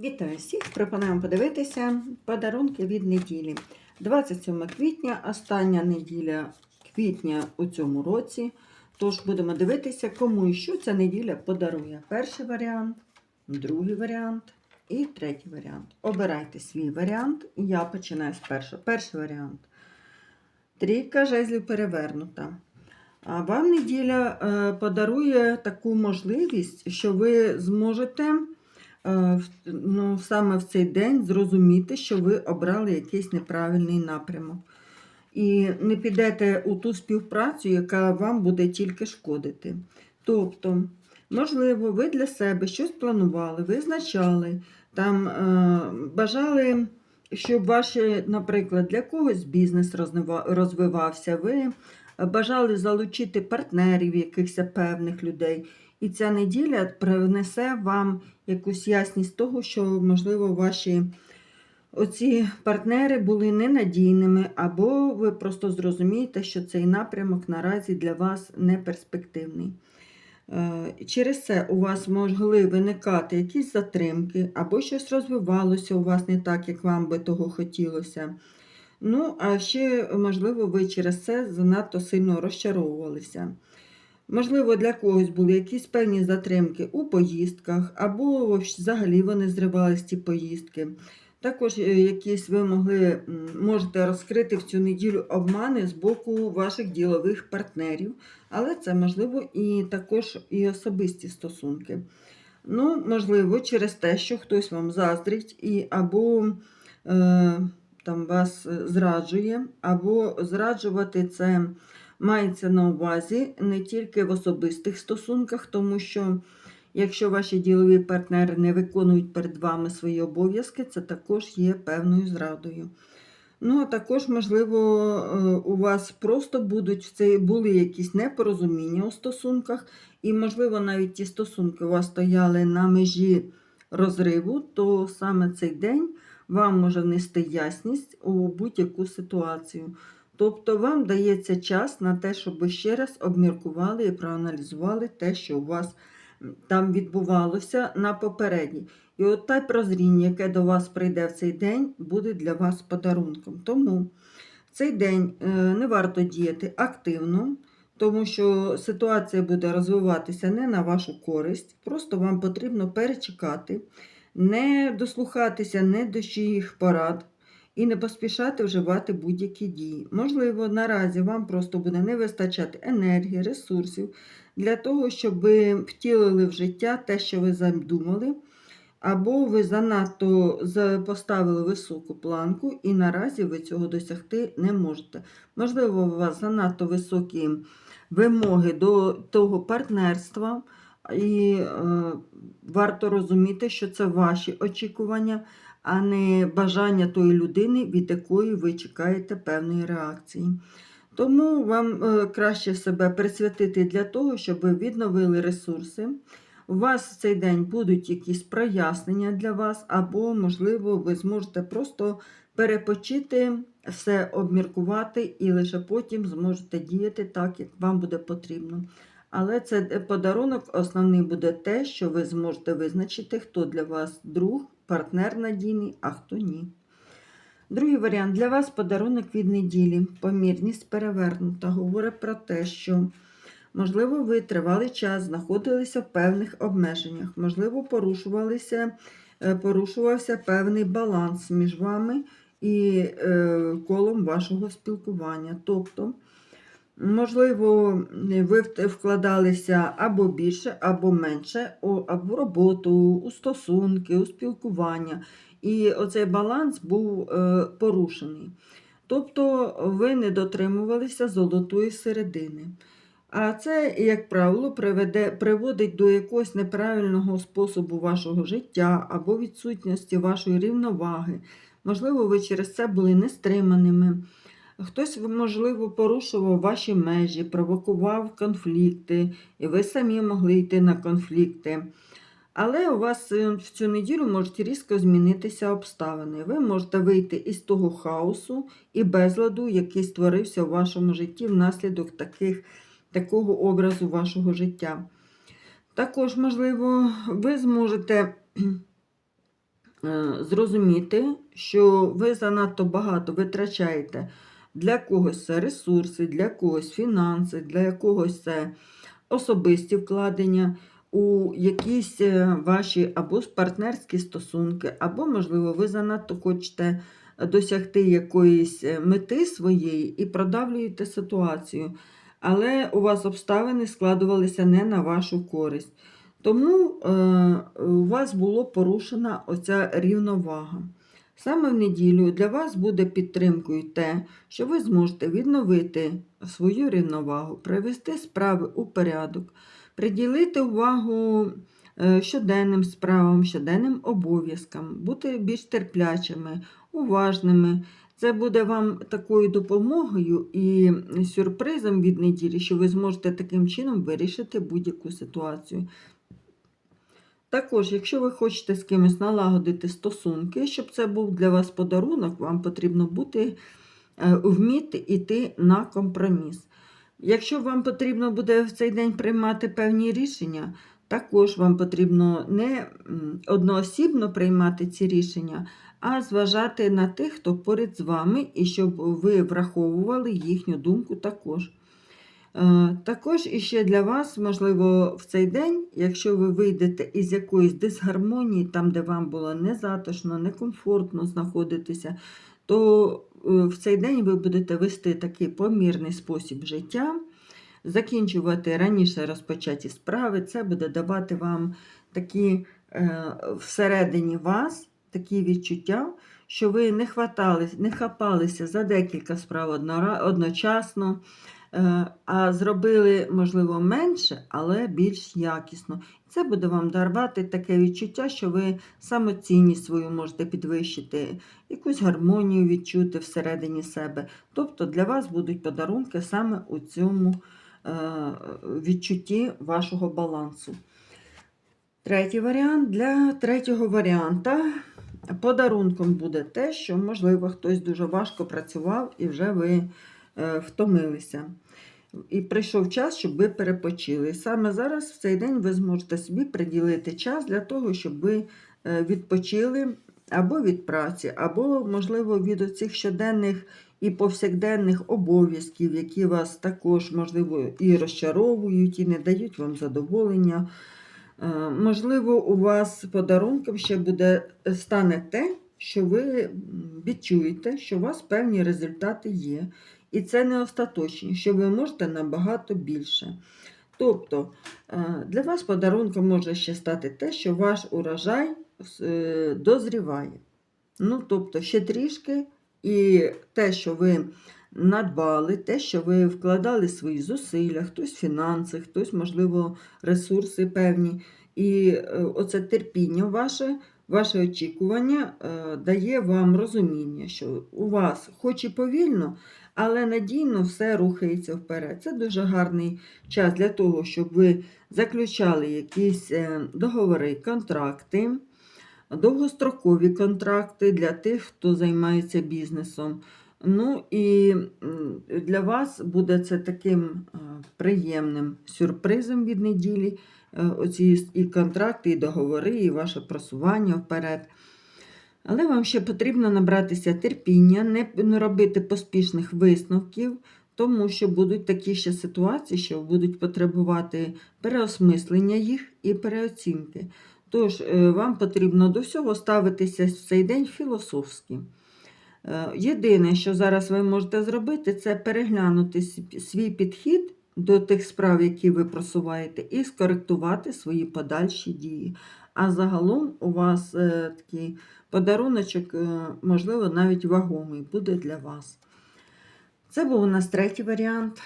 Вітаю всіх! Пропонуємо подивитися подарунки від неділі. 27 квітня, остання неділя квітня у цьому році. Тож будемо дивитися, кому і що ця неділя подарує. Перший варіант, другий варіант і третій варіант. Обирайте свій варіант, я починаю з першого. Перший варіант. Трійка жезлів перевернута. А вам неділя е, подарує таку можливість, що ви зможете ну, саме в цей день зрозуміти, що ви обрали якийсь неправильний напрямок. І не підете у ту співпрацю, яка вам буде тільки шкодити. Тобто, можливо, ви для себе щось планували, визначали, там е, бажали, щоб ваш, наприклад, для когось бізнес розвивався, ви бажали залучити партнерів, якихось певних людей. І ця неділя принесе вам якусь ясність того, що, можливо, ваші оці партнери були ненадійними, або ви просто зрозумієте, що цей напрямок наразі для вас не перспективний. Е, Через це у вас могли виникати якісь затримки, або щось розвивалося у вас не так, як вам би того хотілося. Ну, а ще, можливо, ви через це занадто сильно розчаровувалися. Можливо, для когось були якісь певні затримки у поїздках, або взагалі вони зривались ці поїздки. Також е, якісь ви могли, можете розкрити в цю неділю обмани з боку ваших ділових партнерів, але це можливо і також і особисті стосунки. Ну, можливо, через те, що хтось вам заздрить, і або е, там вас е, зраджує, або зраджувати це мається на увазі не тільки в особистих стосунках, тому що якщо ваші ділові партнери не виконують перед вами свої обов'язки, це також є певною зрадою. Ну, а також, можливо, е, у вас просто будуть в цей, були якісь непорозуміння у стосунках, і, можливо, навіть ті стосунки у вас стояли на межі розриву, то саме цей день вам може внести ясність у будь-яку ситуацію. Тобто вам дається час на те, щоб ви ще раз обміркували і проаналізували те, що у вас там відбувалося на попередній. І от те прозріння, яке до вас прийде в цей день, буде для вас подарунком. Тому цей день е, не варто діяти активно, тому що ситуація буде розвиватися не на вашу користь. Просто вам потрібно перечекати, не дослухатися не до чиїх порад і не поспішати вживати будь-які дії. Можливо, наразі вам просто буде не вистачати енергії, ресурсів для того, щоб ви втілили в життя те, що ви задумали, або ви занадто поставили високу планку, і наразі ви цього досягти не можете. Можливо, у вас занадто високі вимоги до того партнерства, і е, варто розуміти, що це ваші очікування, а не бажання тої людини, від якої ви чекаєте певної реакції. Тому вам е, краще себе присвятити для того, щоб ви відновили ресурси. У вас в цей день будуть якісь прояснення для вас, або, можливо, ви зможете просто перепочити, все обміркувати і лише потім зможете діяти так, як вам буде потрібно. Але це е, подарунок основний буде те, що ви зможете визначити, хто для вас друг, партнер надійний, а хто ні. Другий варіант для вас подарунок від неділі. Помірність перевернута. Говорить про те, що, можливо, ви тривалий час знаходилися в певних обмеженнях, можливо, порушувалися, е, порушувався певний баланс між вами і е, колом вашого спілкування. Тобто, можливо, ви вкладалися або більше, або менше, або в роботу, у стосунки, у спілкування. І оцей баланс був е, порушений. Тобто ви не дотримувалися золотої середини. А це, як правило, приведе, приводить до якогось неправильного способу вашого життя або відсутності вашої рівноваги. Можливо, ви через це були нестриманими. Хтось, можливо, порушував ваші межі, провокував конфлікти, і ви самі могли йти на конфлікти. Але у вас е, в цю неділю можуть різко змінитися обставини. Ви можете вийти із того хаосу і безладу, який створився у вашому житті внаслідок таких, такого образу вашого життя. Також, можливо, ви зможете е, зрозуміти, що ви занадто багато витрачаєте для когось це ресурси, для когось фінанси, для якогось це особисті вкладення у якісь е, ваші або партнерські стосунки, або, можливо, ви занадто хочете досягти якоїсь е, мети своєї і продавлюєте ситуацію. Але у вас обставини складувалися не на вашу користь. Тому е, у вас було порушена оця рівновага. Саме в неділю для вас буде підтримкою те, що ви зможете відновити свою рівновагу, привести справи у порядок, приділити увагу е, щоденним справам, щоденним обов'язкам, бути більш терплячими, уважними. Це буде вам такою допомогою і сюрпризом від неділі, що ви зможете таким чином вирішити будь-яку ситуацію. Також, якщо ви хочете з кимось налагодити стосунки, щоб це був для вас подарунок, вам потрібно бути е, вміти йти на компроміс. Якщо вам потрібно буде в цей день приймати певні рішення, також вам потрібно не одноосібно приймати ці рішення, а зважати на тих, хто поряд з вами, і щоб ви враховували їхню думку також. Е, Також іще для вас, можливо, в цей день, якщо ви вийдете із якоїсь дисгармонії, там, де вам було незатишно, некомфортно знаходитися, то е, в цей день ви будете вести такий помірний спосіб життя, закінчувати раніше розпочаті справи. Це буде давати вам такі е, всередині вас такі відчуття, що ви не хватались, не хапалися за декілька справ одночасно. Е, а зробили, можливо, менше, але більш якісно. Це буде вам дарувати таке відчуття, що ви самоцінність свою можете підвищити, якусь гармонію відчути всередині себе. Тобто для вас будуть подарунки саме у цьому е, відчутті вашого балансу. Третій варіант. Для третього варіанта подарунком буде те, що, можливо, хтось дуже важко працював і вже ви втомилися. І прийшов час, щоб ви перепочили. І саме зараз, в цей день, ви зможете собі приділити час для того, щоб ви е, відпочили або від праці, або, можливо, від оцих щоденних і повсякденних обов'язків, які вас також, можливо, і розчаровують, і не дають вам задоволення. Е, Можливо, у вас подарунком ще буде стане те, що ви відчуєте, що у вас певні результати є. І це не остаточні, що ви можете набагато більше. Тобто е, для вас подарунком може ще стати те, що ваш урожай е, дозріває. Ну, тобто, ще трішки, і те, що ви надбали, те, що ви вкладали свої зусилля, хтось фінанси, хтось, можливо, ресурси певні. І е, оце терпіння ваше, ваше очікування дає вам розуміння, що у вас, хоч і повільно, але надійно все рухається вперед. Це дуже гарний час для того, щоб ви заключали якісь е, договори, контракти, довгострокові контракти для тих, хто займається бізнесом. Ну і для вас буде це таким е, приємним сюрпризом від неділі. е, Оці і контракти, і договори, і ваше просування вперед. Але вам ще потрібно набратися терпіння, не, робити поспішних висновків, тому що будуть такі ще ситуації, що будуть потребувати переосмислення їх і переоцінки. Тож, е, вам потрібно до всього ставитися в цей день філософськи. Е, Єдине, що зараз ви можете зробити, це переглянути свій підхід до тих справ, які ви просуваєте, і скоректувати свої подальші дії. А загалом у вас е, такий подаруночок, е, можливо, навіть вагомий буде для вас. Це був у нас третій варіант.